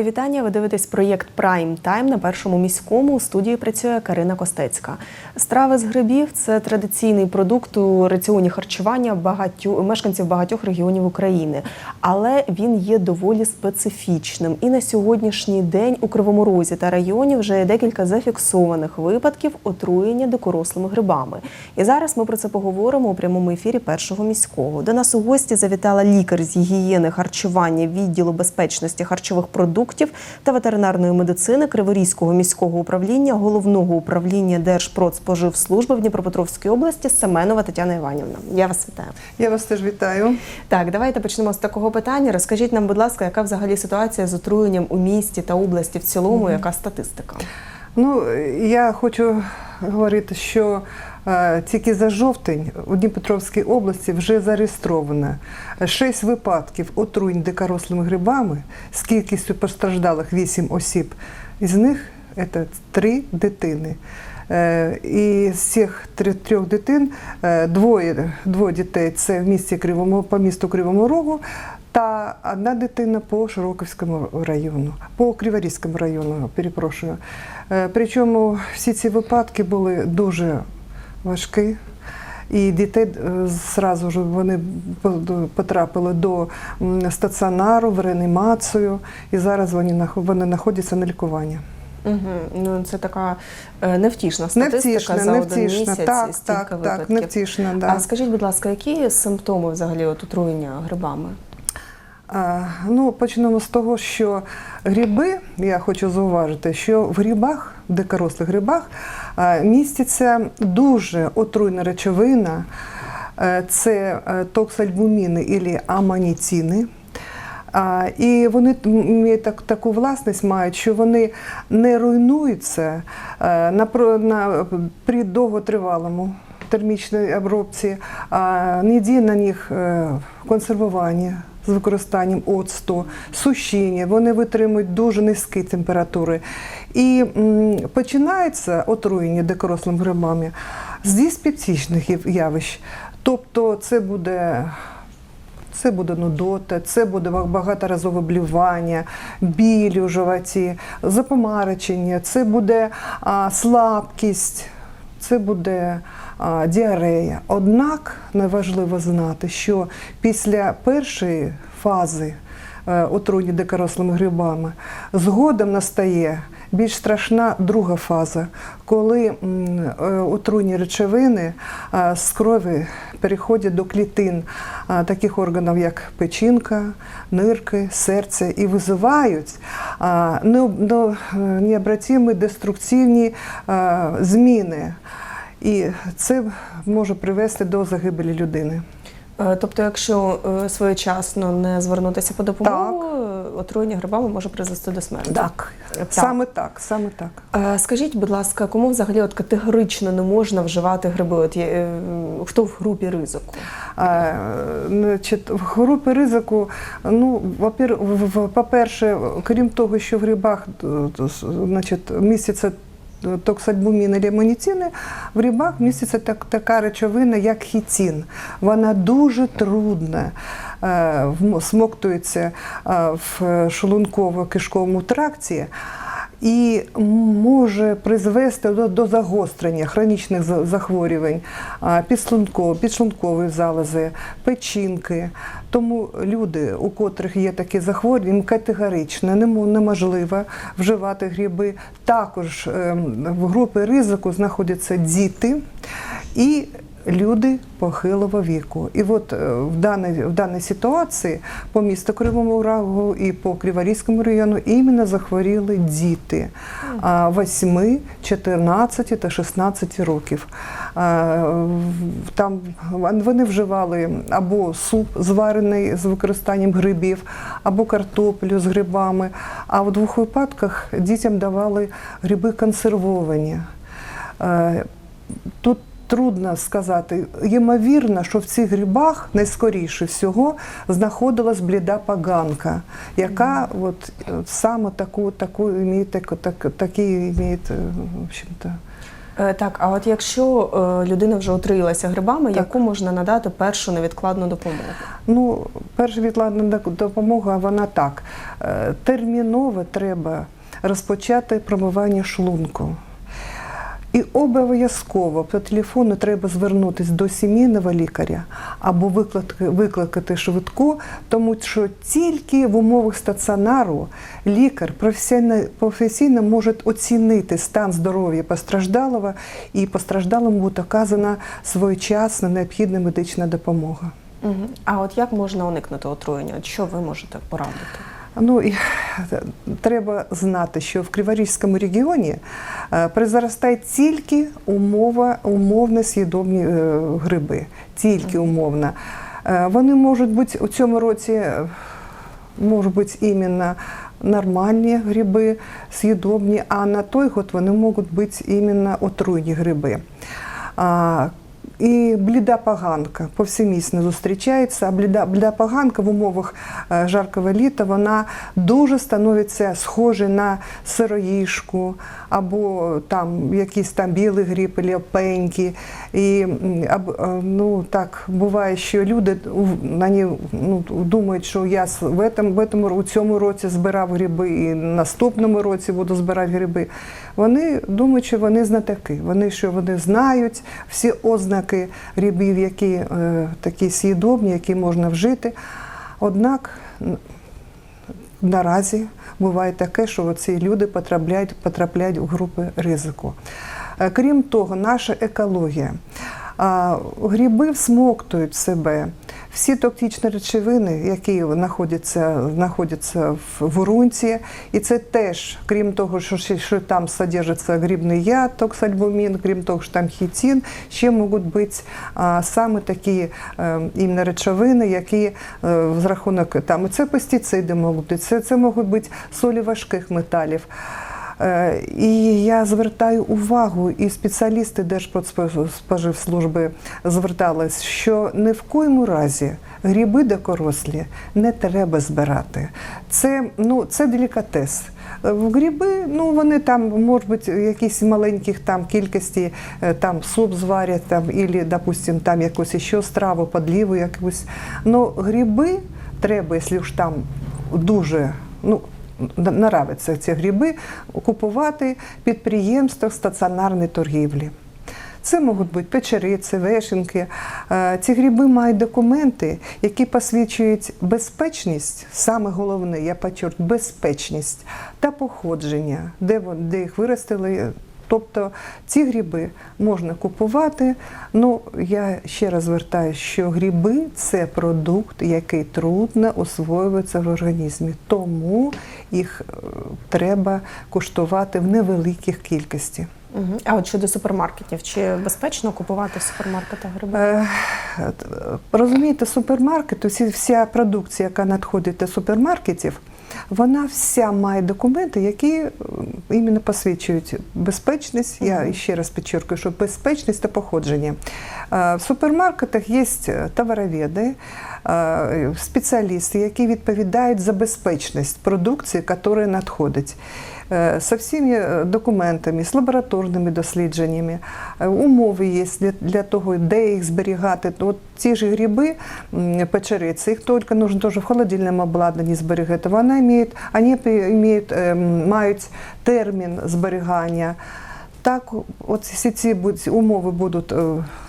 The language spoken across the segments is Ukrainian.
Моє вітання. Ви дивитесь проєкт Прайм Тайм на першому міському. У студії працює Карина Костецька. Страви з грибів це традиційний продукт у раціоні харчування багатьох мешканців багатьох регіонів України, але він є доволі специфічним. І на сьогоднішній день у Кривому Розі та районі вже є декілька зафіксованих випадків отруєння дикорослими грибами. І зараз ми про це поговоримо у прямому ефірі першого міського. До нас у гості завітала лікар з гігієни харчування відділу безпечності харчових продуктів та ветеринарної медицини Криворізького міського управління головного управління Держпродспоживслужби в Дніпропетровській області Семенова Тетяна Іванівна. Я вас вітаю. Я вас теж вітаю. Так, давайте почнемо з такого питання. Розкажіть нам, будь ласка, яка взагалі ситуація з отруєнням у місті та області в цілому, яка статистика? Ну, я хочу говорити, що тільки за жовтень у Дніпропетровській області вже зареєстровано 6 випадків отруєнь дикорослими грибами з кількістю постраждалих 8 осіб. Із них це 3 дитини. Е, І з цих трьох дитин е, двоє, двоє дітей це в місті Кривому, по місту Кривому Рогу, та одна дитина по Широківському району, по Криворізькому району, перепрошую. Е, Причому всі ці випадки були дуже важкі. І дітей е, зразу ж вони потрапили до стаціонару в реанімацію, і зараз вони вони знаходяться на лікуванні. Угу. Ну це така е, невтішна статистика Невтішна, за один невтішна, місяць так, так, випадків. так, невтішна, да. А скажіть, будь ласка, які симптоми взагалі от отруєння грибами? Ну, почнемо з того, що гриби, я хочу зауважити, що в грибах, в дикорослих грибах, міститься дуже отруйна речовина. Е, Це е, токсальбуміни або аманіціни. І вони так, таку власність мають, що вони не руйнуються е, на, на, при довготривалому термічній обробці, а не діє на них консервування з використанням оцту, сушіння, вони витримують дуже низькі температури. І починається отруєння дикорослими грибами з диспепсичних явищ. Тобто це буде це буде нудота, це буде багаторазове блювання, біль у животі, запомарочення, це буде а, слабкість, це буде діарея. Однак найважливо знати, що після першої фази е, отруєння дикорослими грибами згодом настає більш страшна друга фаза, коли е, отруйні речовини е, з крові переходять до клітин таких органів, як печінка, нирки, серце, і визивають необратимі деструктивні зміни. І це може привести до загибелі людини. Е, Тобто, якщо е, своєчасно не звернутися по допомогу, е, отруєння грибами може призвести до смерті. Так, Так. саме так, саме так. Скажіть, будь ласка, кому взагалі от категорично не можна вживати гриби? От є, хто в групі ризику? А, Значить, в групи ризику, ну, по-перше, крім того, що в грибах значить, містяться токсальбуміни або в рібах міститься так, така речовина, як хіцін. Вона дуже трудна, е, смоктується е, в шлунково-кишковому тракті і може призвести до, до загострення хронічних захворювань підшлункової залози, печінки. Тому люди, у котрих є такі захворювання, категорично немо- неможливо вживати гриби. Також ем, в групі ризику знаходяться діти і люди похилого віку. І от е, в даній, в даній ситуації по місту Кривому Рогу і по Криворізькому району іменно захворіли діти а, 8, 14 та 16 років. Там вони вживали або суп зварений з використанням грибів, або картоплю з грибами. А в двох випадках дітям давали гриби консервовані. Е, Тут трудно сказати. Ймовірно, що в цих грибах найскоріше всього знаходилась бліда поганка, яка от, е, саме таку, таку, імеє, так, так, такий імеє, е, в общем-то, Е, Так, а от якщо людина вже отруїлася грибами, Так. яку можна надати першу невідкладну допомогу? Ну, перша відкладна допомога, вона так. Е, Терміново треба розпочати промивання шлунку. І обов'язково по телефону треба звернутися до сімейного лікаря або викликати, швидку, тому що тільки в умовах стаціонару лікар професійно, може оцінити стан здоров'я постраждалого, і постраждалому буде оказана своєчасна необхідна медична допомога. А от як можна уникнути отруєння? От Що ви можете порадити? Ну і треба знати, що в Криворізькому регіоні е, произростає тільки умова, умовно з'їдобні е, гриби. Тільки умовно. Е, Вони можуть бути у цьому році, можуть бути іменно нормальні гриби, з'їдобні, а на той год вони можуть бути іменно отруйні гриби. І бліда поганка повсемісно зустрічається, а бліда, бліда поганка в умовах е, жаркого літа вона дуже становиться схожа на сироїшку або там якісь там білий гріб, або опеньки. І м, аб- е, ну, так буває, що люди у- вони, ну, думають, що я с- в этом, в этом, у цьому році збирав гриби і наступному році буду збирати гриби. Вони думають, що вони знатоки. Вони що вони знають всі ознаки грибів, які е, такі съїдобні, які можна вжити. Однак н- наразі буває таке, що ці люди потрапляють, потрапляють в групи ризику. Е, Крім того, наша екологія. А, Гриби всмоктують себе всі токсичні речовини, які знаходяться, знаходяться в ґрунті. І це теж, крім того, що, що там содержиться грибний яд, токсальбумін, крім того, що там хітин, ще можуть бути а, саме такі е, іменно речовини, які е, з рахунок там, і це пестициди можуть бути, це, це можуть бути солі важких металів. Е, І я звертаю увагу, і спеціалісти Держпродспоживслужби звертались, що ні в коєму разі гриби дикорослі не треба збирати. Це, ну, це делікатес. В гриби, ну вони там, може бути, якісь маленьких там кількості, е, там суп зварять, там, або, допустим, там якусь ще страву, подліву якусь. Ну, гриби треба, якщо ж там дуже, ну, нравиться ці гриби, купувати підприємства стаціонарної торгівлі. Це можуть бути печериці, вешенки. Е, Ці гриби мають документи, які посвідчують безпечність, саме головне, я підчеркну, безпечність та походження, де їх виростили. Тобто ці гриби можна купувати. Ну, я ще раз звертаю, що гриби це продукт, який трудно освоюється в організмі, тому їх е, треба куштувати в невеликих кількості. А от щодо супермаркетів, чи безпечно купувати в супермаркетах гриби? Е, Розумієте, супермаркет, вся продукція, яка надходить до супермаркетів, вона вся має документи, які е, іменно посвідчують безпечність. Я ще раз підчеркую, що безпечність та походження. Е, В супермаркетах є товароведи, е, спеціалісти, які відповідають за безпечність продукції, яка надходить. Е, Со всіми е, документами, з лабораторними дослідженнями, Е, умови є для, того, де їх зберігати. От ці ж гриби, печериці, їх тільки нужно теж в холодильному обладнанні зберігати. Вони мають, вони мають, ем, мають термін зберігання. Так, от якщо ці умови будуть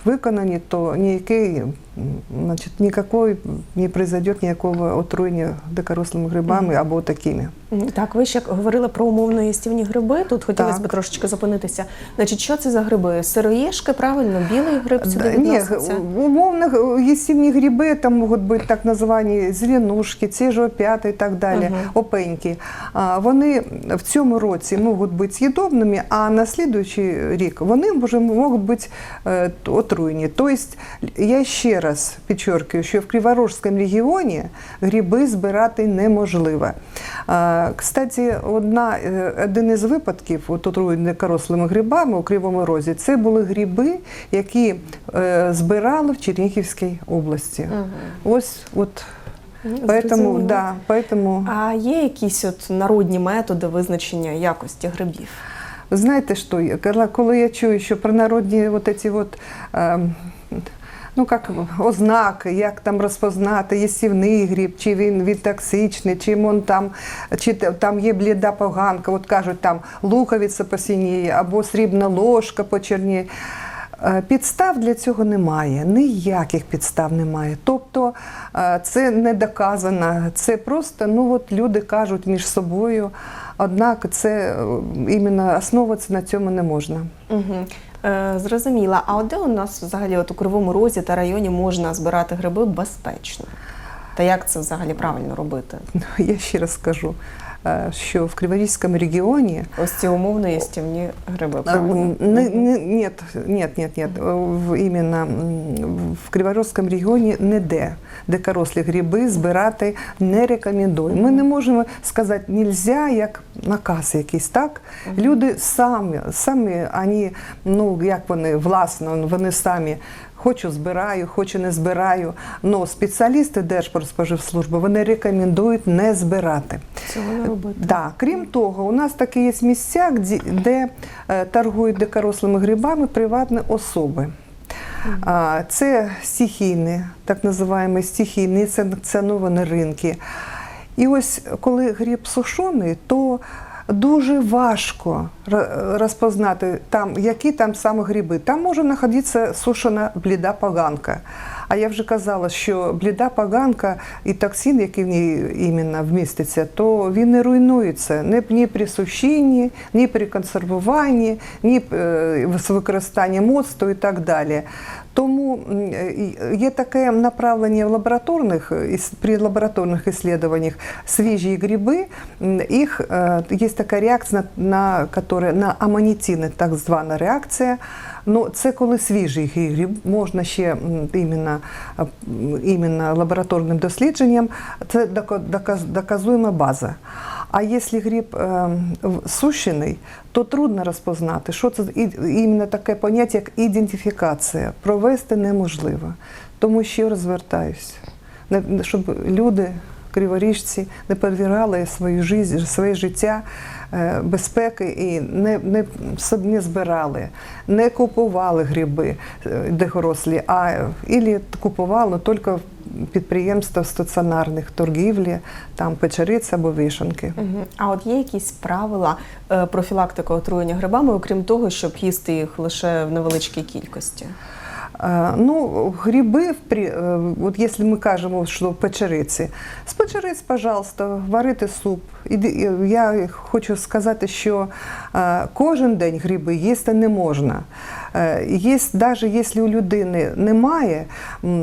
виконані, то ніякий, м, значить, ніякої не произойде ніякого отруєння дикорослими грибами або такими. Так, ви ще говорили про умовно їстівні гриби. Тут хотілося Так. б трошечки зупинитися. Значить, що це за гриби? Сироїшки, правильно, білий гриб сюди Да, Ні, відноситься? умовно їстівні гриби, там можуть бути так названі зеленушки, ці ж опята і так далі, Мгм. опеньки. А, Вони в цьому році можуть бути з'їдобними, а на слідуючий рік вони вже можуть бути е, отруєні. Тобто, я ще раз підчеркую, що в Криворожському регіоні гриби збирати неможливо. Кстати, одна, е, один із випадків от отруєння корослими грибами у Кривому Розі, це були гриби, які е, збирали в Чернігівській області. Мгм. Ось от поэтому, да, поэтому А є якісь от народні методи визначення якості грибів? знаєте що, я- коли- я чую, що про народні от ці от, ем, ну, як ознаки, як там розпознати їстівний гриб, чи він, він токсичний, чи, він там, чи там є бліда поганка, от кажуть, там луковиця посініє, або срібна ложка почерніє. Е, Підстав для цього немає, ніяких підстав немає. Тобто е, це не доказано, це просто ну от люди кажуть між собою. Однак це е, іменно основуватися на цьому не можна. Угу. Е, зрозуміла. А от де у нас взагалі от у Кривому Розі та районі можна збирати гриби безпечно? Та як це взагалі правильно робити? Я ще раз скажу, що в Криворізькому регіоні Ось ці умовно їстівні гриби. Правильно? не- не- нет, нет. В, іменно в Криворізькому регіоні ніде дикорослі гриби збирати не рекомендуємо. Ми не можемо сказати нельзя, як наказ якийсь, так? Люди самі, самі, вони, ну, як вони, власно, вони самі Хочу збираю, хочу не збираю. Но спеціалісти Держпродспоживслужби вони рекомендують не збирати. Цього не робити. Да. Крім того, у нас такі є місця, де, де е, торгують дикорослими грибами приватні особи. Це стихійні, так називаємо стихійні санкціоновані ринки. І ось коли гриб сушений, то дуже важко ро- розпознати, там, які там саме гриби. Там може знаходитися сушена бліда поганка. А я вже казала, що бліда поганка і токсин, який в ній іменно вміститься, то він не руйнується ні, ні при сушінні, ні при консервуванні, ні е, з використанням моцту і так далі. Тому е, є таке направлення в лабораторних при лабораторних исследованиях свіжі гриби, їх е, є така реакція на, на, на аманітини, так звана реакція. Ну, це коли свіжий гриб, можна ще іменно, іменно лабораторним дослідженням, це дока- база. А якщо гриб е, сущений, то трудно розпознати, що це іменно таке поняття, як ідентифікація. Провести неможливо. Тому ще розвертаюся, щоб люди, криворіжці, не підвергали свою життя, своє життя безпеки і не, не, не збирали, не купували гриби е, дикорослі, а ілі купували тільки підприємства стаціонарних торгівлі, там печериць або вишенки. А от є якісь правила е, профілактики отруєння грибами, окрім того, щоб їсти їх лише в невеличкій кількості? Ну, гриби, е, от якщо ми кажемо, що печериці, з печериць, пожалуйста, варити суп. Я хочу сказати, що е, кожен день гриби їсти не можна. Є, навіть якщо у людини немає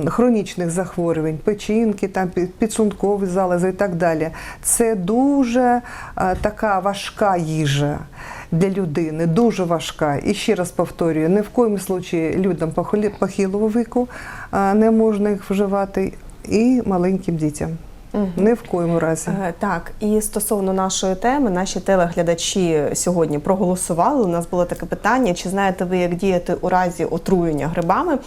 хронічних захворювань, печінки, там, пі- залози і так далі, це дуже е, така важка їжа для людини, дуже важка. І ще раз повторюю, ні в коєму случаї людям похилого віку не можна їх вживати, і маленьким дітям. Ні в коєму разі. Е, Так, і стосовно нашої теми, наші телеглядачі сьогодні проголосували. У нас було таке питання: чи знаєте ви, як діяти у разі отруєння грибами?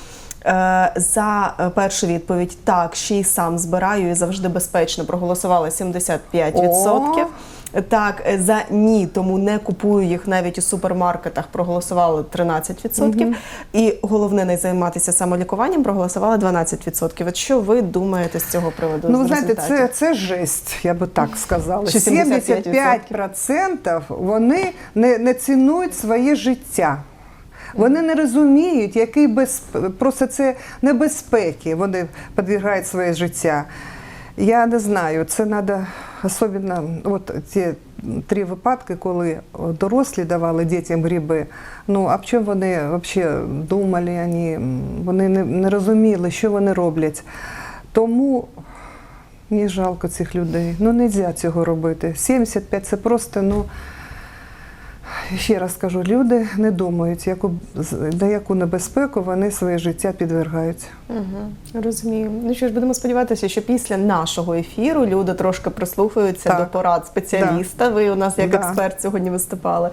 Е, За е, першу відповідь так, ще й сам збираю і завжди безпечно. Проголосували 75%. Так, е, за ні, тому не купую їх навіть у супермаркетах. Проголосували 13%. І головне не займатися самолікуванням. Проголосували 12%. От що ви думаєте з цього приводу? Ну, ви знаєте, це, це жесть, я би так сказала. 75%? 75% вони не, не цінують своє життя. Вони не розуміють, який без... просто це небезпеки. Вони підвігають своє життя. Я не знаю, це треба особливо, от ці три випадки, коли дорослі давали дітям гриби. Ну, а чому вони взагалі думали? Вони, вони не, не розуміли, що вони роблять. Тому мені жалко цих людей. Ну, не можна цього робити. 75 це просто, ну. Ще раз кажу, люди не думають, яку, на яку небезпеку вони своє життя підвергають. Угу, розумію. Ну що ж, будемо сподіватися, що після нашого ефіру люди трошки прислухаються Так. до порад спеціаліста. Ви у нас як Да. експерт сьогодні виступали.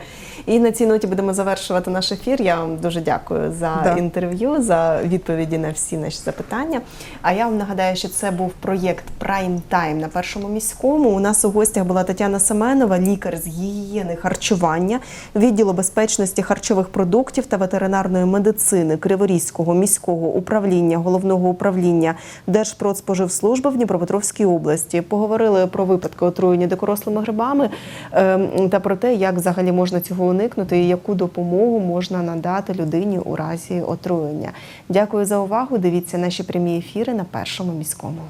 І на цій ноті будемо завершувати наш ефір. Я вам дуже дякую за Да. інтерв'ю, за відповіді на всі наші запитання. А я вам нагадаю, що це був проєкт Prime Time на першому міському. У нас у гостях була Тетяна Семенова, лікар з гігієни харчування, відділу безпечності харчових продуктів та ветеринарної медицини Криворізького міського управління головного управління Держпродспоживслужби в Дніпропетровській області. Поговорили про випадки отруєння дикорослими грибами ем, та про те, як взагалі можна цього уникнути і яку допомогу можна надати людині у разі отруєння. Дякую за увагу. Дивіться наші прямі ефіри на першому міському.